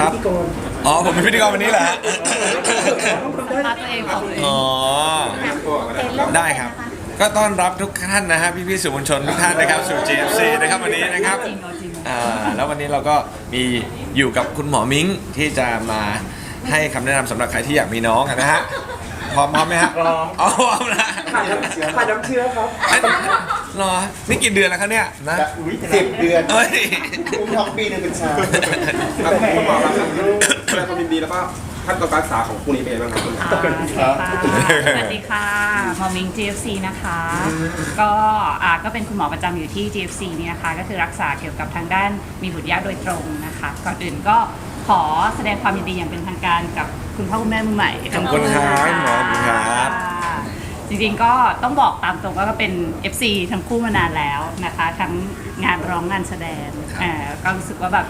ครับอ๋อผมเป็นพิธีกรวันนี้แหละมาตัวเองของตัวเองอ๋อ ได้ครับ ก็ต้อนรับทุกท่านนะฮะพี่ๆสื่อมวลชนทุกท่านนะครับสู่ GFC นะครับวันนี้นะครับจริงเอาจริงอ่าแล้ววันนี้เราก็มีอยู่กับคุณหมอมิ้งที่จะมาให้คำแนะนำสำหรับใครที่อยากมีน้องอะนะฮะพร้อมพร้อมไหมฮะพร้อมอ๋อพร้อมนะขาดน้ำเชื้อขาดน้ำเชื้อครับเอ้ย รอนี่กี่เดือนแล้วครับเนี่ยนะสิบเดือนเอ้ยอุ้มท้องปีหนึงเป็นชายครับคุณหมอครับแสดงความยินดีแล้วก็ขั้นตอนการรักษาของคู่นี้เป็นยังไงบ้างครับคุณหมอ ค่ะสวัสดีค่ะหมอมิง GFC นะคะ ก็อ่าก็เป็นคุณหมอประจำอยู่ที่ GFC เนี่ยนะคะก็คือรักษาเกี่ยวกับทางด้านมีบุตรยากโดยตรงนะคะ ก่อนอื่นก็ขอแสดงความยินดีอย่างเป็นทางการกับคุณพ่อคุณแม่มือใหม่ขอบคุณครับหมอขอบคุณครับค่ะ จริงๆก็ต้องบอกตามตรงว่าก็เป็น FC ทั้งคู่มานานแล้วนะคะ ทั้งงานร้องงานแสดงเอ่อก็รู้สึกว่าแบบ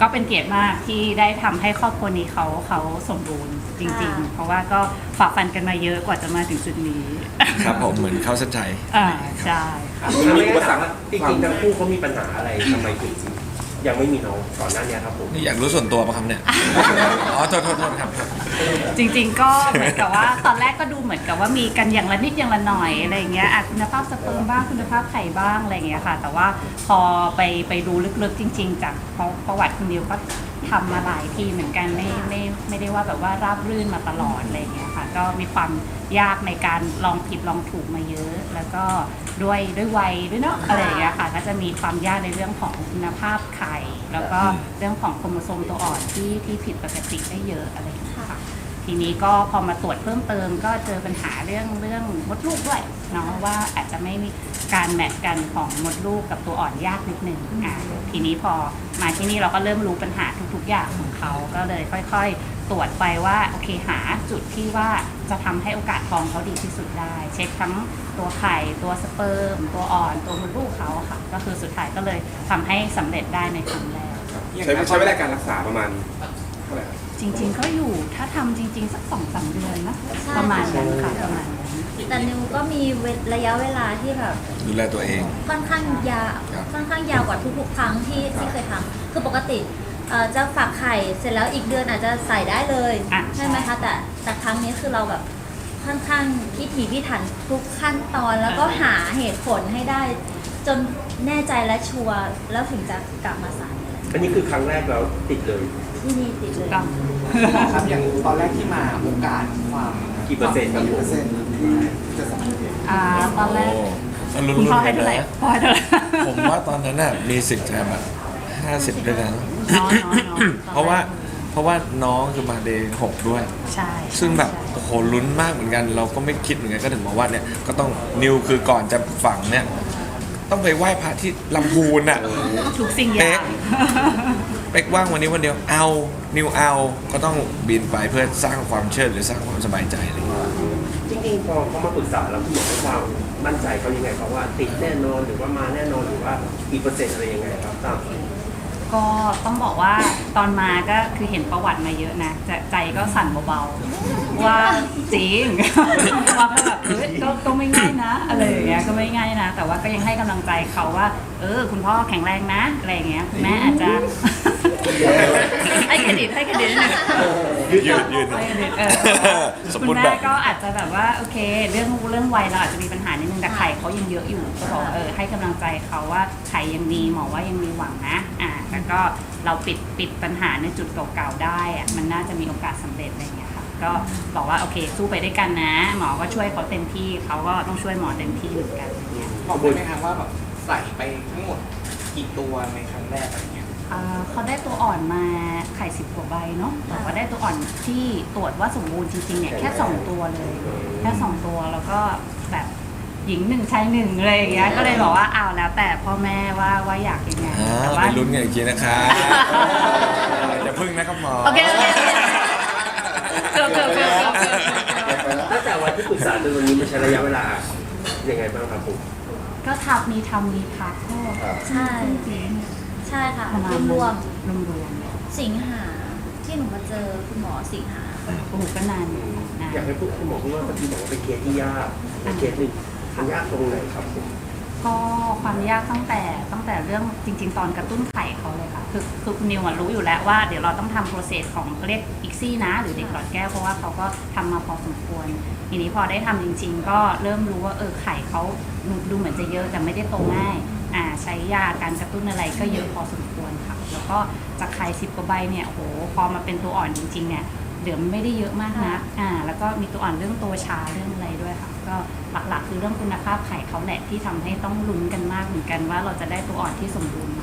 ก็เป็นเกียรติมากที่ได้ทำให้ครอบครัวนี้เขาเขาสมบูรณ์จริง ๆ เพราะว่าก็ฝ่าฟันกันมาเยอะกว่าจะมาถึงจุดนี้ครับผมเหมือนเข้าเส้นใจอ่าใช่ค่ะมีอุปสรรคจริงๆทั้งคู่เขามีปัญหาอะไรทำไมถึง ยังไม่มีน้องก่อนหน้านี้ครับผมนี่อยากรู้ส่วนตัวปะครับเนี่ย อ๋อ โทษโทษโทษครับครับ จริงๆก็เหมือนกับว่าตอนแรกก็ดูเหมือนกับว่ามีกันอย่างละนิดอย่างละหน่อยอะไรอย่างเงี้ยอะคุณภาพสเปิร์มบ้างคุณภาพไข่บ้างอะไรอย่างเงี้ยค่ะ แต่ว่าพอไปไปดูลึกๆจริง ๆ จากเพราะประวัติคุณดิวก็ ทำมาหลายทีเหมือนกันไม่ไม่ไม่ได้ว่าแบบว่าราบรื่นมาตลอดอะไรอย่างเงี้ยค่ะ ก็มีความยากในการลองผิดลองถูกมาเยอะ แล้วก็ด้วยด้วยวัยด้วยเนาะอะไรอย่างเงี้ยค่ะ ก็จะมีความยากในเรื่องของคุณภาพไข่ แล้วก็เรื่องของโครโมโซมตัวอ่อนที่ที่ผิดปกติได้เยอะอะไรอย่างเงี้ยค่ะ ทีนี้ก็พอมาตรวจเพิ่มเติมก็เจอปัญหาเรื่องเรื่องมดลูกด้วยเนาะว่าอาจจะไม่มีการแมทกันของมดลูกกับตัวอ่อนยากนิดนึงอะทีนี้พอมาที่นี่เราก็เริ่มรู้ปัญหาทุกๆอย่างของเขาก็เลยค่อย ๆ ตรวจไปว่าโอเคหาจุดที่ว่าจะทำให้โอกาสทองเขาดีที่สุดได้ เช็คทั้งตัวไข่ตัวสเปิร์มตัวอ่อนตัวมดลูกเขาค่ะ ก็คือสุดท้ายก็เลยทำให้สำเร็จได้ในครั้งแรกใช้ใช้เวลาการรักษาประมาณ จริง ๆ ก็อยู่ ถ้าทำจริง ๆ สักสองสามเดือนนะประมาณนั้นค่ะประมาณนั้นแต่นิวก็มีเวระยะเวลาที่แบบ ดูแลตัวเอง ค่อนข้างยาวครับค่อนข้างยาวกว่าทุกๆครั้งที่ที่เคยทำคือปกติเอ่อจะฝากไข่เสร็จแล้วอีกเดือนอาจจะใส่ได้เลยอะ ใช่ไหมคะแต่แต่ครั้งนี้คือเราแบบค่อนข้างพิถีพิถันทุกขั้นตอนแล้วก็หาเหตุผลให้ได้ จนแน่ใจและชัวร์แล้วถึงจะกลับมาใส่อะไรอันนี้คือครั้งแรกเราติดเลย ที่นี่ติดเลยต้องครับอย่างตอนแรกที่มาโอกาสความกี่เปอร์เซ็นต์ครับกี่ผมเปอร์เซ็นต์ที่จะสำเร็จอ่าตอนแรกโลุ้นคุณๆพ่อกัให้นเท่าไหร่นะพ่อให้เท่าไหร่ผมว่าตอนนั้นน่ะมีสิทธิ์จะแบบห้าสิบด้วยนะน้อยน้อยน้อยเพราะว่าเพราะว่าน้องคือมาเดย์หกด้วย ใช่ซึ่งแบบใช่โอ้โหลุ้นมากเหมือนกัน เราก็ไม่คิดเหมือนกันก็ถึงบอกว่าเนี่ยก็ต้องนิวคือก่อนจะฝังเนี่ย ต้องไปไหว้พระที่ลำพูนอะทุกสิ่งอย่าง เป็กว่างวันนี้วันเดียวเอานิวเอาก็ต้องบินไปเพื่อสร้างความเชื่อหรือสร้างความสบายใจอะไรอย่างเงี้ยจริงๆพอเขามาปรึกษาแล้วคุณหมอให้ความมั่นใจเขายังไงครับว่าติดแน่นอนหรือว่ามาแน่นอนหรือว่ากี่เปอร์เซ็นต์อะไรยังไงครับตามก็ต้องบอกว่าตอนมาก็คือเห็นประวัติมาเยอะนะจะใจก็สั่นเบาๆว่าจริง ว่าก็แบบเอ้ยก็ก็ไม่ง่ายนะอะไรอย่างเงี้ยก็ไม่ง่ายนะ แต่ว่าก็ยังให้กำลังใจเขาว่า เออ คุณพ่อแข็งแรงนะอะไรอย่างเงี้ยคุณแม่อาจจะ ให้เครดิตให้เครดิตนิดนึงยืดยืดยืดให้เครดิตเออสมคุบูรณณ์แม่แบบก็อาจจะแบบว่าโอเค เรื่องเรื่องวัยเราอาจจะมีปัญหานิดนึงแต่ไข่เขายังเยอะอยู่ก็บอกว่าเออให้กำลังใจเขาว่าไข่ยังมีหมอว่ายังมีหวังนะอ่าแล้วก็เราปิดปิดปัญหาในจุดเก่าๆได้อะมันน่าจะมีโอกาสสำเร็จอะไรอย่างเงี้ยค่ะก็บอกว่าโอเคสู้ไปด้วยกันนะ หมอก็ช่วยเขาเต็มที่เขาก็ต้องช่วยหมอเต็มที่เหมือนกันอย่างเงี้ย บอกได้ไหมครับว่าแบบใส่ไปทั้งหมดกี่ตัวในครั้งแรกอะไรเงี้ย อ่าเขาได้ตัวอ่อนมาไข่สิบกว่าใบเนาะแต่ว่าได้ตัวอ่อนที่ตรวจว่าสมบูรณ์จริงๆเนี่ยแค่สองตัวเลย แค่สองตัวแล้วก็แบบหญิงหนึ่งชายหนึ่งอะไรอย่างเงี้ยก็เลยบอกว่าอ้าวแล้วแต่พ่อแม่ว่าว่าอยากยังไงอ่าแต่ไปว่าลุ้นกันอีกทีนะครับ อย่าพึ่งนะครับหมอ โอเคโอเคเกือบเกือบเกือบเกือบเกือบตั้งแต่วันที่ปรึกษาจนวันนี้มันใช้ระยะเวลายังไงบ้างครับผมก็ทำมีทำมีพักก็ใช่จริง ใช่ค่ะประมาณรวมรวมรวมๆสิงหาที่หนูมาเจอคุณหมอสิงหา ๆโอ้โหก็นานอยู่นานอยากให้พูดคุณหมอพูดว่าบางทีบอกว่าเป็นเคสที่ยากเป็นเคสหนึ่งมันยากตรงไหนครับผมจก็ความยากตั้งแต่ตั้งแต่เรื่องจริง ๆ ตอนกระตุ้นไข่เขาเลยค่ะคือคือคุณนิวอะรู้อยู่แล้วว่าเดี๋ยวเราต้องทำโปรเซสของเขาเรียกอีกซี่นะ หรือเด็กหลอดแก้วเพราะว่าเขาก็ทำมาพอสมควร ทีนี้พอได้ทำจริง ๆ ก็เริ่มรู้ว่าเออไข่เขาดูดูเหมือนจะเยอะแต่ไม่ได้โตง่ายอ่า ใช้ยาการกระตุ้นอะไรก็เยอะพอสมควรค่ะ แล้วก็จากไข่สิบกว่าใบเนี่ยโอ้โหพอมาเป็นตัวอ่อนจริงๆเนี่ยเดี๋ยวไม่ได้เยอะมากนะอ่า แล้วก็มีตัวอ่อนเรื่องตัวชาเรื่องอะไรด้วยค่ะ ก็หลักๆ คือเรื่องคุณภาพไข่เขาแหละที่ทำให้ต้องลุ้นกันมากเหมือนกันว่าเราจะได้ตัวอ่อนที่สมบูรณ์ไหม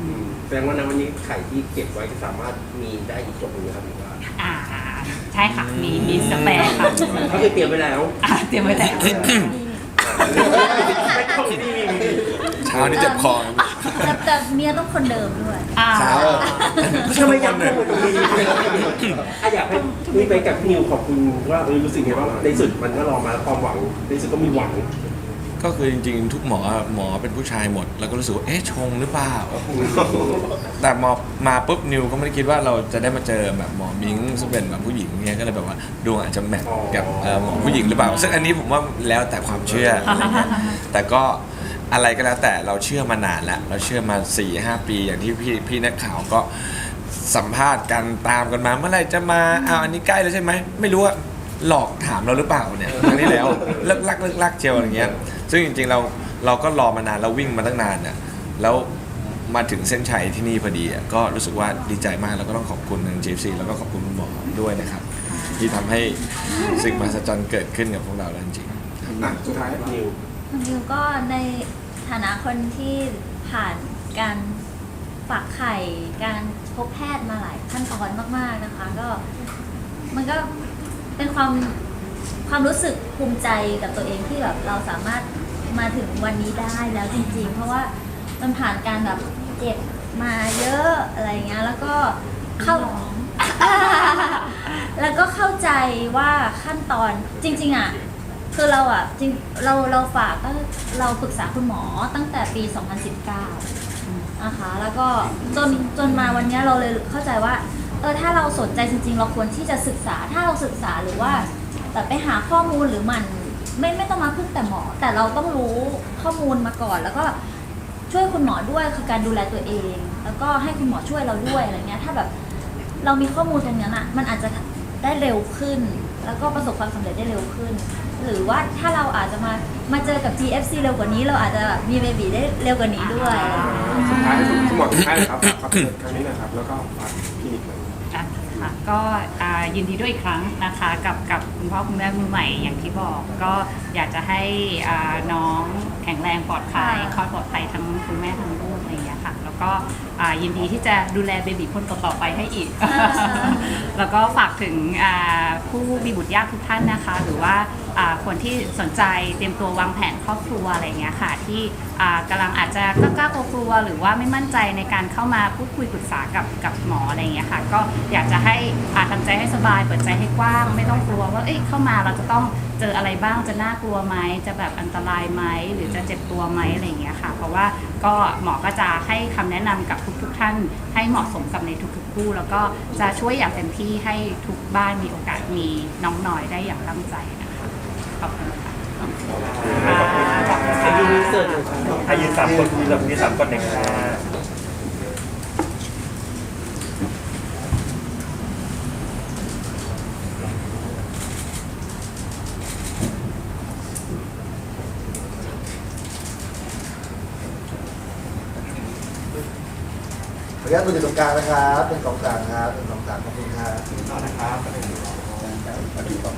อืมแสดงว่าในวันนี้ไข่ที่เก็บไว้ก็สามารถมีได้อีกตัวหนึงนะครับหรือว่าอ่าใช่ค่ะมีมีสเปรย์ค่ะก็คือเตรียมไว้แล้วอ่าเตรียมไว้แล้วไม่ต้องนี่ มีมีเช้านี้เจ็บคอ แต่แต่เมียต้องคนเดิมด้วย อ่าเช้าทำไมยังพูดตรงนี้อะอยากให้นี่ไปกับพี่นิวขอบคุณว่าเออรู้สึกไงบ้างในสุดมันก็รอมาแล้วความหวังในสุดก็มีหวังก็คือจริงๆ ทุกหมอหมอเป็นผู้ชายหมด แล้วก็รู้สึกว่าเอ๊ะชงหรือเปล่า แต่หมอมาปุ๊บนิวก็ไม่ได้คิดว่าเราจะได้มาเจอแบบหมอมิงซึ่งเป็นแบบผู้หญิงเนี่ยก็เลยแบบว่าดวงอาจจะแมทกับเอ่อหมอผู้หญิงหรือเปล่า ซึ่งอันนี้ผมว่าแล้วแต่ความเชื่อแต่ก็ อะไรก็แล้วแต่เราเชื่อมานานแล้ว เราเชื่อมา4ี่ห้าปี อย่างที่พี่พี่นักข่าวก็สัมภาษณ์กันตามกันมาเมื่อไหร่จะมาอ้าวอันนี้ใกล้แล้วใช่ไหมไม่รู้ว่าหลอกถามเราหรือเปล่าเนี่ยครั้งที่แล้วเลิกลักเลิกลักเจียวอะไรเงี้ย ซึ่งจริงๆเราเราก็รอมานานเราวิ่งมาตั้งนานเนี่ยแล้วมาถึงเส้นชัยที่นี่พอดีก็รู้สึกว่าดีใจมากแล้วก็ต้องขอบคุณทาง GFC แล้วก็ขอบคุณคุณหมอด้วยนะครับ ที่ทำให้สิ่งมหัศจรรย์เกิดขึ้นกับพวกเราแล้วจริงๆ อะสุดท้ายนิว คุณดิวก็ในฐานะคนที่ผ่านการฝากไข่ การพบแพทย์มาหลายขั้นตอนมาก ๆนะคะ ก็มันก็เป็นความความรู้สึกภูมิใจกับตัวเองที่แบบเราสามารถมาถึงวันนี้ได้แล้วจริง ๆ เพราะว่ามันผ่านการแบบเจ็บมาเยอะอะไรเงี้ยแล้วก็เข้าแล้วก็เข้าใจว่าขั้นตอนจริง ๆ อะ คือเราอะจริงเราเราฝากก็เราปรึกษาคุณหมอตั้งแต่ปี 2019นะคะแล้วก็จนจนมาวันเนี้ยเราเลยเข้าใจว่าเออถ้าเราสนใจจริง ๆ เราควรที่จะศึกษาถ้าเราศึกษาหรือว่าแบบไปหาข้อมูลหรือมันไม่ไม่ต้องมาพึ่งแต่หมอ แต่เราต้องรู้ข้อมูลมาก่อน แล้วก็ช่วยคุณหมอด้วยคือการดูแลตัวเอง แล้วก็ให้คุณหมอช่วยเราด้วยอะไรเงี้ยถ้าแบบเรามีข้อมูลตรงนั้นอะมันอาจจะได้เร็วขึ้น แล้วก็ประสบความสำเร็จได้เร็วขึ้น หรือว่าถ้าเราอาจจะมามาเจอกับ GFC เร็วกว่านี้ เราอาจจะแบบมีเบบีได้เร็วกว่านี้ด้วยสุดท้ายให้คุณหมอสุดท้ายเลยครับฝากคอนเสิร์ตครั้งนี้นะครับ แล้วก็ฝากคลินิกหน่อยอะค่ะก็อ่ายินดีด้วยอีกครั้งนะคะกับกับคุณพ่อคุณแม่มือใหม่อย่างที่บอก ก็อยากจะให้อ่าน้องแข็งแรงปลอดภัยคลอดปลอดภัยทั้งคุณแม่ทั้งลูก แล้วก็อ่ายินดีที่จะดูแลเบบีคนต่อๆไปให้อีก แล้วก็ฝากถึงอ่าผู้มีบุตรยากทุกท่านนะคะ หรือว่าอ่า คนที่สนใจเตรียมตัววางแผนครอบครัวอะไรเงี้ยค่ะ ที่อ่ากำลังอาจจะกล้ากลัวหรือว่าไม่มั่นใจในการเข้ามาพูดคุยปรึกษากับกับหมออะไรเงี้ยค่ะ ก็อยากจะให้อาทำใจให้สบาย เปิดใจให้กว้าง ไม่ต้องกลัวว่าเอ้ยเข้ามาเราจะต้องเจออะไรบ้างจะน่ากลัวไหมจะแบบอันตรายไหมหรือจะเจ็บตัวไหมอะไรเงี้ยค่ะ เพราะว่าก็หมอก็จะให้คำแนะนำกับทุกๆท่าน ให้เหมาะสมกับในทุกๆคู่แล้วก็จะช่วยอย่างเต็มที่ให้ทุกบ้านมีโอกาสมีน้องหน้อยได้อย่างร่ำใจนะ อบคุณค่ะอายุเสิร์ชอายุสามคนมีแบบมีสามคนหนึ่งค่ะขออนุญาตมือยู่ตรงกลางนะครับเป็นกองกลางครับเป็นกองกลางขอบคุณครับต่อนะครับ